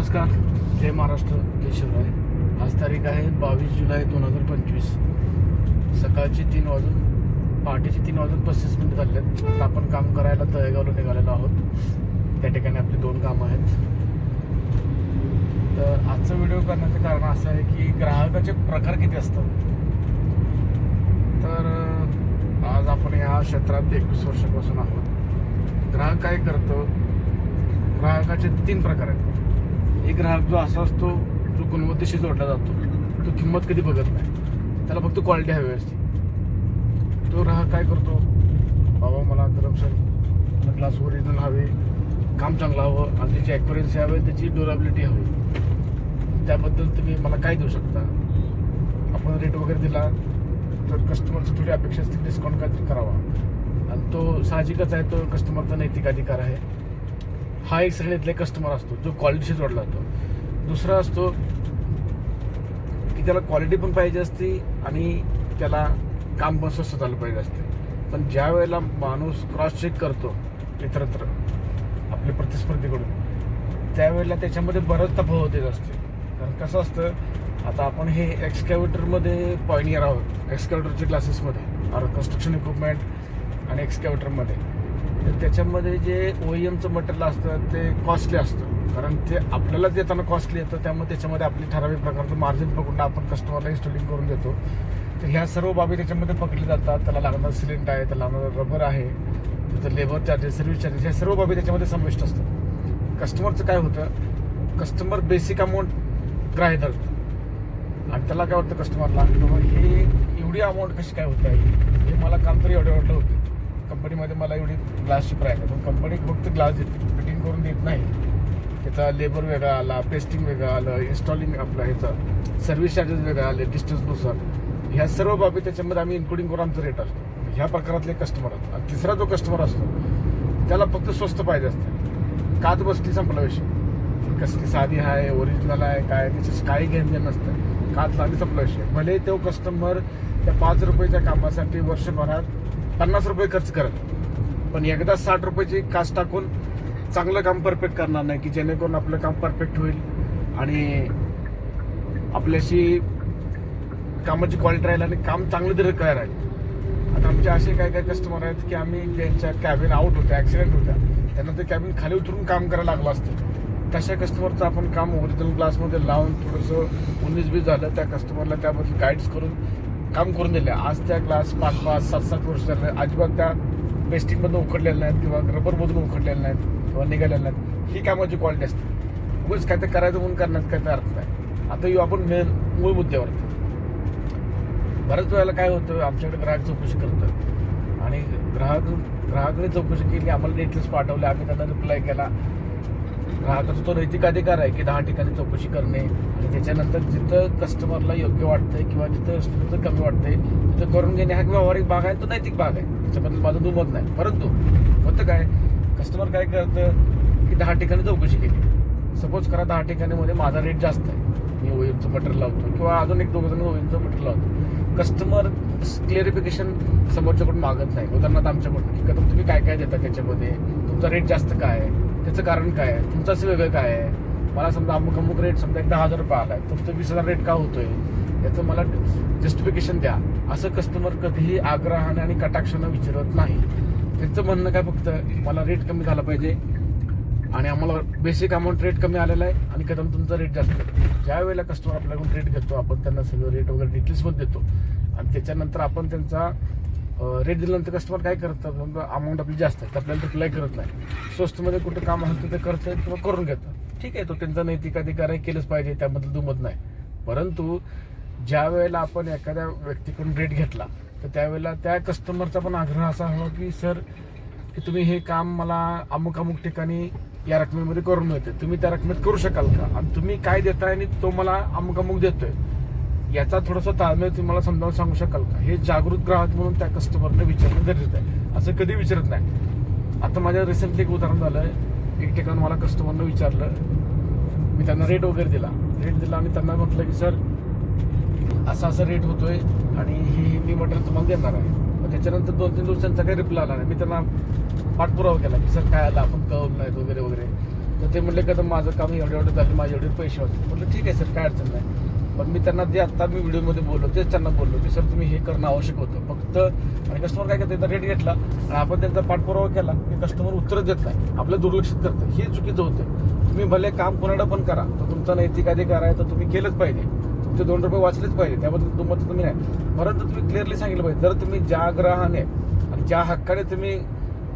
नमस्कार. जय महाराष्ट्र जय शिवराय. आज तारीख आहे बावीस जुलै दोन हजार पंचवीस. सकाळची तीन वाजून पहाटेची तीन वाजून पस्तीस मिनिट झाले आहेत. तर आपण काम करायला तळेगावला निघालेलो आहोत. त्या ठिकाणी आपली दोन कामं आहेत. तर आजचा व्हिडिओ करण्याचं कारण असं आहे की ग्राहकाचे प्रकार किती असतात? तर आज आपण या क्षेत्रात एकवीस वर्षापासून आहोत. ग्राहक काय करतो? ग्राहकाचे तीन प्रकार आहेत. एक ग्राहक जो असा असतो जो गुणवत्तेशी जोडला जातो तो किंमत कधी बघत नाही. त्याला फक्त क्वालिटी हवी असते. तो ग्राहक काय करतो? बाबा मला गरमसर मला ग्लास ओरिजिनल हवे काम चांगलं हवं आणि त्याची ॲक्युरन्सी हवी त्याची ड्युरेबिलिटी हवी. त्याबद्दल तुम्ही मला काय देऊ शकता? आपण रेट वगैरे दिला तर कस्टमरची थोडी अपेक्षा असते डिस्काउंट काहीतरी करावा. आणि तो साहजिकच आहे तो कस्टमरचा नैतिक अधिकार आहे. हा एक श्रेणीतले कस्टमर असतो जो क्वालिटीशी जोडला जातो. दुसरा असतो की त्याला क्वालिटी पण पाहिजे असते आणि त्याला काम पण स्वस्त झालं पाहिजे असते. पण ज्या वेळेला माणूस क्रॉस चेक करतो इतरत्र आपल्या प्रतिस्पर्धीकडून त्यावेळेला त्याच्यामध्ये बरंच तफावत येत असते. कारण कसं असतं आता आपण हे एक्सकॅवेटरमध्ये पॉयनियर आहोत एक्सकॅवेटरच्या क्लासेसमध्ये और कन्स्ट्रक्शन इक्विपमेंट आणि एक्सकॅवेटरमध्ये तर त्याच्यामध्ये जे ओ एमचं मटेरियल असतं ते कॉस्टली असतं. कारण ते आपल्याला देताना कॉस्टली येतं त्यामुळे त्याच्यामध्ये आपली ठराविक प्रकारचं मार्जिन पकडून आपण कस्टमरला इन्स्टॉलिंग करून देतो. तर ह्या सर्व बाबी त्याच्यामध्ये पकडली जातात. त्याला लागणारं सिलेंट आहे त्याला लागणारं रबर आहे त्याचं लेबर चार्जेस सर्व्हिस चार्जेस ह्या सर्व बाबी त्याच्यामध्ये समाविष्ट असतात. कस्टमरचं काय होतं? कस्टमर बेसिक अमाऊंट ग्राह्य धरतं आणि त्याला काय वाटतं कस्टमरला हे एवढी अमाऊंट कशी काय होत आहे? हे मला काम तरी एवढं वाटलं होतं. कंपनीमध्ये मला एवढी ग्लासची प्राईस आहे. पण कंपनी फक्त ग्लास देते. फिटिंग करून देत नाही. त्याचा लेबर वेगळा आला पेस्टिंग वेगळा आलं इन्स्टॉलिंग आपलं ह्याचं सर्व्हिस चार्जेस वेगळा आले डिस्टन्सनुसार ह्या सर्व बाबी त्याच्यामध्ये आम्ही इन्क्लुडिंग करून आमचा रेट असतो. ह्या प्रकारातले कस्टमर असतात. आणि तिसरा जो कस्टमर असतो त्याला फक्त स्वस्त पाहिजे असते. काच बसली संपला विषय. कसली साधी आहे ओरिजिनल आहे काय त्याच्याशी काही घेणं देणं नसतं. काच लागली संपला विषय. भले तो कस्टमर त्या पाच रुपयाच्या कामासाठी वर्षभरात पन्नास रुपये खर्च करत. पण एकदा साठ रुपयाची कास टाकून चांगलं काम परफेक्ट करणार नाही की जेणेकरून आपलं काम परफेक्ट होईल आणि आपल्याशी कामाची क्वालिटी राहील आणि काम चांगलं दीर्घकाळ राहील. आता आमचे असे काही काही कस्टमर आहेत की आम्ही त्यांच्या कॅबिन आउट होत्या ॲक्सिडेंट होत्या त्यांना ते कॅबिन खाली उतरून काम करायला लागलं असतं. तशा कस्टमरचं आपण काम ओरिजिनल ग्लासमध्ये लावून थोडंसं उन्नीस बीस झालं त्या कस्टमरला त्याबद्दल गाईड्स करून काम करून दिले आज त्या ग्लास पाच पाच सात सात वर्ष झाले. अजिबात त्या पेस्टिंगमधून उखडलेल्या नाहीत किंवा रबरमधून उखडलेल्या नाहीत किंवा निघालेल्या नाहीत. ही कामाची क्वालिटी असते. उगाच काय ते करायचं म्हणून करण्यात काय अर्थ नाही. आता येऊ आपण मेन मूळ मुद्द्यावर. बऱ्याच वेळेला काय होतं आमच्याकडे ग्राहक चौकशी करतं आणि ग्राहक ग्राहकाने चौकशी केली आम्हाला डेटलेस पाठवले आम्ही त्यांना रिप्लाय केला. ग्राहकाचा तो नैतिक अधिकार आहे की दहा ठिकाणी चौकशी करणे आणि त्याच्यानंतर जिथं कस्टमरला योग्य वाटतंय किंवा जिथं जिथं कमी वाटतंय तिथं करून घेणे हा व्यावहारिक भाग आहे तो नैतिक भाग आहे. त्याच्याबद्दल माझं दुमत नाही. परंतु होतं काय कस्टमर काय करतं की दहा ठिकाणी चौकशी केली. सपोज करा दहा ठिकाणीमध्ये माझा रेट जास्त आहे. मी ओएमचं मटर लावतो किंवा अजून एक दोघं जण ओएमचं मटर लावतो. कस्टमर क्लिअरिफिकेशन समोरच्याकडून मागत नाही. उदाहरणार्थ आमच्याकडून की तुम्ही काय काय देता त्याच्यामध्ये? तुमचा रेट जास्त काय आहे? त्याचं कारण काय आहे? तुमचं असं वेगळं काय आहे? मला समजा अमुक अमुक रेट समजा एक दहा हजार रुपये आला आहे तुमचं वीस हजार रेट का होतोय? याचं मला जस्टिफिकेशन द्या. असं कस्टमर कधीही आग्रहाने आणि कटाक्षानं विचारत नाही. त्यांचं म्हणणं काय फक्त मला रेट कमी झाला पाहिजे आणि आम्हाला बेसिक अमाऊंट रेट कमी आलेला आहे आणि कदम तुमचा रेट जास्त ज्या वेळेला कस्टमर आपल्याकडून रेट घेतो आपण त्यांना सगळं रेट वगैरे डिटेल्समध्ये देतो. आणि त्याच्यानंतर आपण त्यांचा रेट दिल्यानंतर कस्टमर काय करतात? समजा अमाऊंट आपली जास्त आहे. तर आपल्याला रिप्लाय करत नाही. स्वस्तमध्ये कुठं काम असेल तर ते करतात किंवा करून घेतात. ठीक आहे तो त्यांचा नैतिक अधिकार आहे केलंच पाहिजे त्याबद्दल दुमत नाही. परंतु ज्या वेळेला आपण एखाद्या व्यक्तीकडून रेट घेतला तर त्यावेळेला त्या कस्टमरचा पण आग्रह असा हवा की सर की तुम्ही हे काम मला अमुक अमुक ठिकाणी या रकमेमध्ये करून मिळते तुम्ही त्या रकमेत करू शकाल का? आणि तुम्ही काय देताय आणि तो मला अमुक अमुक देतोय. याचा थोडासा ताळमेळ तुम्ही मला समजावून सांगू शकाल का? हे जागृत ग्राहक म्हणून त्या कस्टमरने विचारणं गरजेचं आहे. असं कधी विचारत नाही. आता माझ्या रिसेंटली एक उदाहरण झालं. एक ठिकाण मला कस्टमरनं विचारलं. मी त्यांना रेट वगैरे दिला. रेट दिला आणि त्यांना म्हटलं की सर असा असा रेट होतोय आणि ही मी मटेरियल तुम्हाला देणार आहे. मग त्याच्यानंतर दोन तीन दिवसांचा काही रिप्लाय आला नाही. मी त्यांना पाठपुरावा केला की सर काय आला आपण कळवलं नाहीत वगैरे वगैरे. तर ते म्हणले कदम माझं काम एवढे एवढं झालं माझे एवढे पैसे होते. म्हटलं ठीक आहे सर काय अडचण नाही. पण मी त्यांना जे आता मी व्हिडिओमध्ये बोललो तेच त्यांना बोललो की सर तुम्ही हे करणं आवश्यक होतं. फक्त आणि कस्टमर काय करते रेट घेतला आणि आपण त्यांचा पाठपुरावा केला की कस्टमर उत्तर देत नाही. आपलं दुर्लक्षित करतं. हे चुकीचं होतं. तुम्ही भले काम कोणाला पण करा तर तुमचा नैतिक अधिकार आहे तर तुम्ही केलंच पाहिजे. तुमचे दोन रुपये वाचलेच पाहिजे त्याबद्दल तुमचं तुम्ही नाही. परंतु तुम्ही क्लिअरली सांगितलं पाहिजे जर तुम्ही ज्या आग्रहाने आणि ज्या हक्काने तुम्ही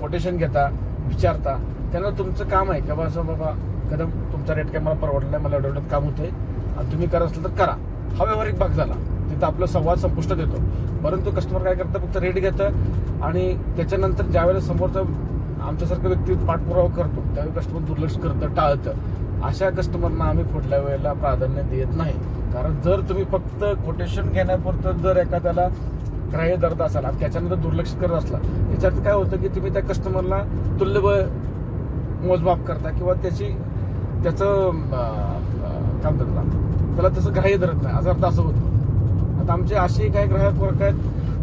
कोटेशन घेता विचारता त्यांना तुमचं काम आहे की बाबा असं बाबा कदम तुमचा रेट काय मला परवडला नाही मला एवढं काम काम आहे आणि तुम्ही करत असलं तर करा. हा व्यावहारिक भाग झाला. तिथं आपला संवाद संपुष्ट येतो. परंतु कस्टमर काय करतं? फक्त रेट घेतं आणि त्याच्यानंतर ज्यावेळेला समोरचं आमच्यासारखं व्यक्ती पाठपुरावा करतो त्यावेळी कस्टमर दुर्लक्ष करतं टाळतं. अशा कस्टमरना आम्ही पुढल्या वेळेला प्राधान्य देत नाही. कारण जर तुम्ही फक्त कोटेशन घेण्यापुरतं जर एखाद्याला ग्राह्य दर्द असाल आणि त्याच्यानंतर दुर्लक्ष करत असला त्याच्यात काय होतं की तुम्ही त्या कस्टमरला तुल्यबळ मोजमाप करता किंवा त्याची त्याचं काम अं, त्याला तसं ग्राह्य धरत नाही. असं अर्थ असं होतं. आता आमचे असे काही ग्राहक वर्ग आहेत.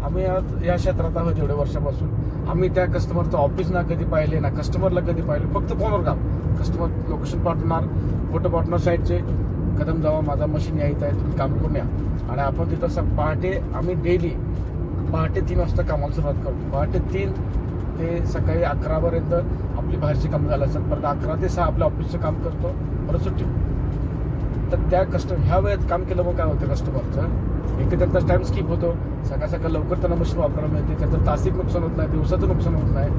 आम्ही या क्षेत्रात आहोत एवढ्या वर्षापासून. आम्ही त्या कस्टमरचं ऑफिस ना कधी पाहिले ना कस्टमरला कधी पाहिले फक्त फोनवर काम. कस्टमर लोकेशन पाठवणार फोटो पाठवणार साईडचे कदम जावा माझा मशीन यायचं आहे तुम्ही काम करून या. आणि आपण तिथं स पहाटे आम्ही डेली पहाटे तीन वाजता कामाला सुरुवात करतो. पहाटे तीन ते सकाळी अकरापर्यंत आपली बाहेरची काम झालं असतात. परत अकरा ते सहा आपल्या ऑफिसचं काम करतो. परत सुट्टी. तर त्या कस्टमर ह्या वेळेत काम केलं मग काय होतं कस्टमरचं एक तर त्यांचा टाइम स्किप होतो. सकाळ सकाळ लवकर त्यांना मशीन वापरायला मिळते. त्याचं तासिक नुकसान होत नाही दिवसाचं नुकसान होत नाही.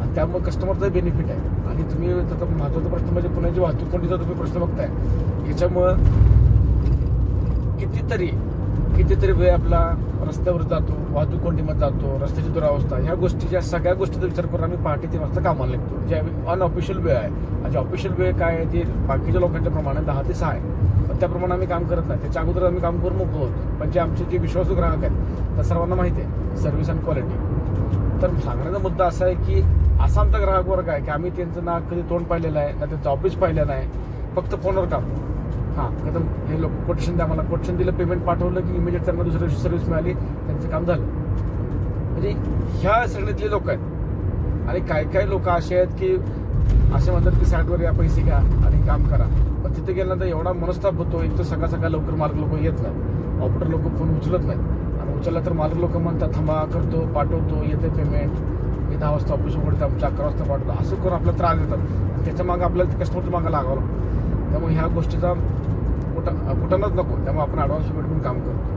आणि त्यामुळे कस्टमरचा बेनिफिट आहे. आणि तुम्ही त्याचा महत्त्वाचा प्रश्न म्हणजे पुण्याची वाहतूक कोणतीचा तुम्ही प्रश्न बघताय. याच्यामुळं कितीतरी कितीतरी वेळ आपला रस्त्यावर जातो वाहतूक कोंडीमध्ये जातो रस्त्याची दुरावस्था ह्या गोष्टीच्या सगळ्या गोष्टीचा विचार करून आम्ही पहाटे तीन वाजता कामाला निघतो. जे अनऑफिशियल वेळ आहे. आणि ऑफिशियल वेळ काय आहे ती बाकीच्या लोकांच्या प्रमाणे दहा ते सहा आहे. पण त्याप्रमाणे आम्ही काम करत नाही. त्याच्या अगोदर आम्ही काम करून मोकळं होतो. पण जे आमचे जे विश्वासू ग्राहक आहेत त्या सर्वांना माहिती आहे सर्व्हिस अँड क्वालिटी तर सांगण्याचा मुद्दा असा आहे की असा आमचा ग्राहक वर्ग आहे की आम्ही त्यांचं ना कधी तोंड पाहिलेलं आहे ना त्यांचं ऑफिस पाहिलं नाही फक्त फोनवर काम. हां कदम हे लोक कोटेशन द्या मला. कोटेशन दिलं पेमेंट पाठवलं की इमिजिएट त्यांना दुसऱ्या दिवशी सर्व्हिस मिळाली त्यांचं काम झालं. म्हणजे ह्या श्रेणीतले लोक आहेत. आणि काय काय लोक असे आहेत की असे म्हणतात की साईडवर या पैसे घ्या आणि काम करा. पण तिथे गेल्यानंतर एवढा मनस्ताप होतो एक तर सकाळ सकाळ लवकर मार्ग लोक येत नाही. ऑपरेटर लोक फोन उचलत नाहीत. आणि उचलला तर मार्ग लोक म्हणतात थांबा करतो पाठवतो येते पेमेंट मी दहा वाजता ऑफिस उघडतं आमच्या अकरा वाजता पाठवतो. असं करून आपल्याला त्रास देतात. त्याच्या मागं आपल्याला कस्टमरच्या मागं लागावं लागतं. त्यामुळे ह्या गोष्टीचा कुठं कुठलाच नको. त्यामुळे आपण ॲडव्हान्स पेमेंट पण काम करतो.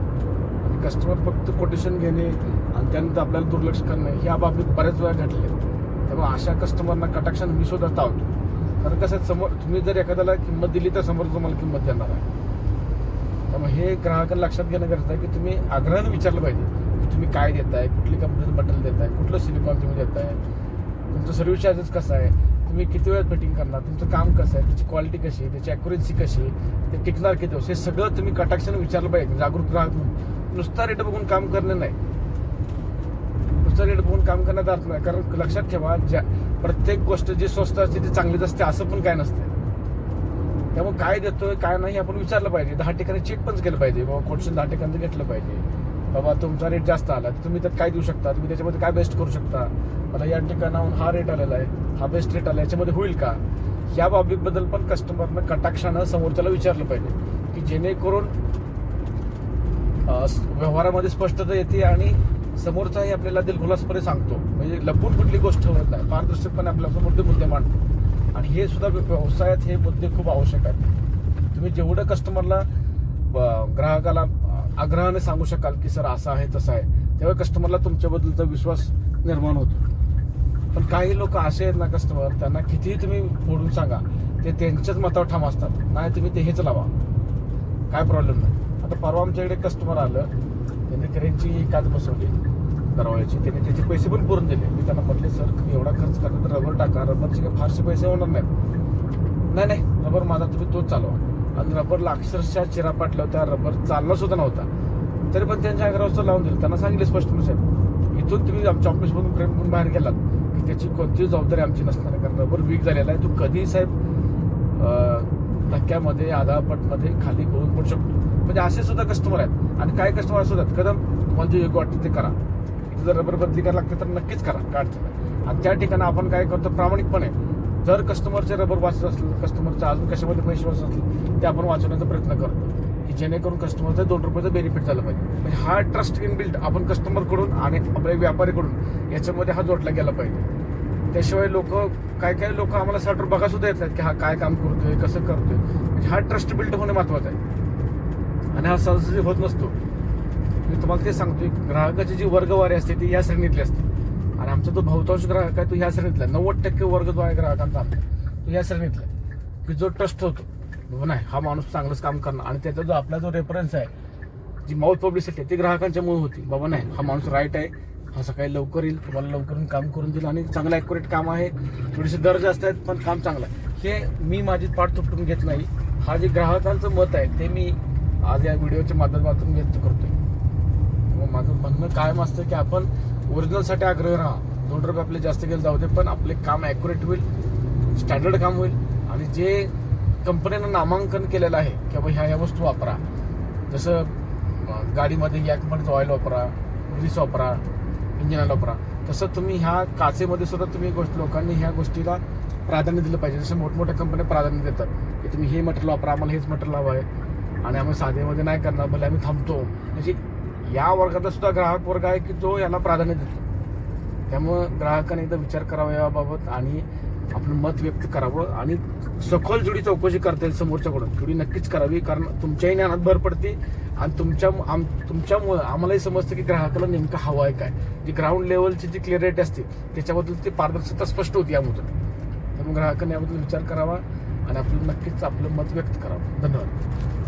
आणि कस्टमर फक्त कोटेशन घेणे आणि त्यानंतर आपल्याला दुर्लक्ष करणे ह्या बाबतीत बऱ्याच वेळा घडले त्यामुळे अशा कस्टमरना कटाक्षाने मी सुद्धा टाळतो. कारण कसं आहे, समोर तुम्ही जर एखाद्याला किंमत दिली तर समोर तुम्हाला किंमत देणार आहे. त्यामुळे हे ग्राहकाला लक्षात घेणं गरजेचं आहे की तुम्ही आग्रहाने विचारलं पाहिजे की तुम्ही काय देताय कुठली कंपनीचं मटेरियल देताय कुठलं सिलिकॉन तुम्ही देताय. तुमचं सर्व्हिस चार्जेस कसं आहे? तुम्ही किती वेळात फिटिंग करणार? तुमचं काम कसं आहे? त्याची क्वालिटी कशी आहे? त्याची ॲक्युरेन्सी कशी आहे? ते टिकणार किती दिवस? हे सगळं तुम्ही कटाक्षाने विचारलं पाहिजे. जागरूक ग्राहक म्हणून नुसता रेट बघून काम करणं नाही. नुसता रेट बघून काम करण्याचा अर्थ नाही. कारण लक्षात ठेवा ज्या प्रत्येक गोष्ट जी स्वस्त असते ती चांगलीच असते. असं पण काय नसते. त्यामुळे काय देतोय काय नाही आपण विचारलं पाहिजे. दहा ठिकाणी चेक पण केलं पाहिजे. बाबा कोटशन दहा ठिकाणचं घेतलं पाहिजे. बाबा तुमचा रेट जास्त आला तर तुम्ही त्यात काय देऊ शकता? तुम्ही त्याच्यामध्ये काय बेस्ट करू शकता? मला या ठिकाणाहून हा रेट आलेला आहे. हा बेस्ट रेट आला याच्यामध्ये होईल का? या बाबीबद्दल पण कस्टमरनं कटाक्षानं समोरच्याला विचारलं पाहिजे की जेणेकरून व्यवहारामध्ये स्पष्टता येते आणि समोरचाही आपल्याला दिलखुलासपणे सांगतो. म्हणजे लपून कुठली गोष्ट होत नाही. पारदर्शकपणे आपल्यासमोर ते मुद्दे मांडतो. आणि हे सुद्धा व्यवसायात हे मुद्दे खूप आवश्यक आहेत. तुम्ही जेवढं कस्टमरला ब- ग्राहकाला आग्रहाने सांगू शकाल की सर असं आहे तसं आहे. तेव्हा कस्टमरला तुमच्याबद्दलचा विश्वास निर्माण होतो. पण काही लोक असे आहेत ना कस्टमर त्यांना कितीही तुम्ही फोडून सांगा ते त्यांच्याच मतावर ठाम असतात. नाही तुम्ही ते हेच लावा. काय प्रॉब्लेम नाही. आता परवा आमच्याकडे कस्टमर आलं त्यांनी करेंची काच बसवली दरवाजाची. त्याने त्याचे पैसे पण पुरून दिले. मी त्यांना म्हटले सर तुम्ही एवढा खर्च करता तर रबर टाका. रबरचे काही फारसे पैसे होणार नाहीत. नाही नाही रबर माझा तुम्ही तोच चालवा. रबरला अक्षरशः चिरा पाटला होता रबर चालला सुद्धा नव्हता. तरी पण त्यांच्या अकरा लावून दिलं. त्यांना सांगितले स्पष्ट साहेब इथून तुम्ही आमच्या ऑफिसमधून फ्रेम करून बाहेर गेलात. की त्याची कोणतीही जबाबदारी आमची नसणार आहे. कारण रबर वीक झालेला आहे. तो कधी साहेब धक्क्यामध्ये आधापटमध्ये खाली गळून पडू शकतो. म्हणजे असे सुद्धा कस्टमर आहेत. आणि काय कस्टमर असू होतात कदम तुम्हाला जे योग्य वाटतं ते करा. इथं जर रबर बदली करायला लागते तर नक्कीच करा. काय अडचण आणि त्या ठिकाणी आपण काय करतो प्रामाणिकपणे जर कस्टमरचे रबर वाचत असलं कस्टमरचं अजून कशामध्ये पैसे वाचत असलं ते आपण वाचवण्याचा प्रयत्न करतो. की जेणेकरून कस्टमरचं दोन रुपयाचं बेनिफिट झालं पाहिजे. म्हणजे हा ट्रस्ट इनबिल्ट आपण कस्टमरकडून आणि आपल्या व्यापारीकडून याच्यामध्ये हा जोडला गेला पाहिजे. त्याशिवाय लोक काय काय लोक आम्हाला साठ बघा सुद्धा येत नाहीत की हा काय काम करतोय कसं करतोय. म्हणजे हा ट्रस्ट बिल्ड होणे महत्वाचं आहे. आणि हा सहज होत नसतो. मी तुम्हाला ते सांगतोय ग्राहकाची जी वर्गवारी असते ती या श्रेणीतली असते. आणि आमचा जो बहुतांश ग्राहक आहे तो ह्या श्रेणीतला नव्वद टक्के वर्ग जो आहे ग्राहकांचा आमचा तो ह्या श्रेणीतला की जो ट्रस्ट होतो. बाबा नाही हा माणूस चांगलंच काम करणार. आणि त्याचा जो आपला जो रेफरन्स आहे जी माउथ पब्लिसिटी आहे ती ग्राहकांच्यामुळे होती. बाबा नाही हा माणूस राईट आहे. हा सकाळी लवकर येईल तुम्हाला लवकर काम करून देईल आणि चांगलं ॲक्युरेट काम आहे. थोडेसे दर जास्त आहेत पण काम चांगलं आहे. हे मी माझी पाठ तुटून घेत नाही. हा जे ग्राहकांचं मत आहे ते मी आज या व्हिडिओच्या माध्यमातून व्यक्त करतोय. मग माझं म्हणणं कायम असतं की आपण ओरिजिनलसाठी आग्रह राहा. दोन रुपये आपले जास्त गेले जाऊ दे पण आपले काम ॲक्युरेट होईल स्टँडर्ड काम होईल आणि जे कंपनीनं नामांकन केलेलं आहे की बाबा ह्या ह्या वस्तू वापरा. जसं गाडीमध्ये या कंपनीचं ऑइल वापरा ग्रीस वापरा इंजिन ऑइल वापरा. तसं तुम्ही ह्या काचेमध्ये सुद्धा तुम्ही गोष्ट लोकांनी ह्या गोष्टीला प्राधान्य दिलं पाहिजे. जसं मोठमोठ्या कंपन्या प्राधान्य देतात की तुम्ही हे मटेरियल वापरा आम्हाला हेच मटेरियल हवं आहे. आणि आम्ही साधेमध्ये नाही करणार भले आम्ही थांबतो. म्हणजे या वर्गातला सुद्धा ग्राहक वर्ग आहे की जो याला प्राधान्य देतो. त्यामुळं ग्राहकाने एकदा विचार करावा याबाबत आणि आपलं मत व्यक्त करावं आणि सखोल जुडी चौकशी करता येईल समोरच्याकडून. जुडी नक्कीच करावी कारण तुमच्याही ज्ञानात भर पडते आणि तुमच्या आम तुमच्यामुळं आम्हालाही समजतं की ग्राहकाला नेमकं हवं आहे काय. जी ग्राउंड लेवलची जी क्लिअरिटी असते त्याच्याबद्दल ती पारदर्शकता स्पष्ट होती यामधून. त्यामुळे ग्राहकाने याबद्दल विचार करावा आणि आपलं नक्कीच आपलं मत व्यक्त करावं. धन्यवाद.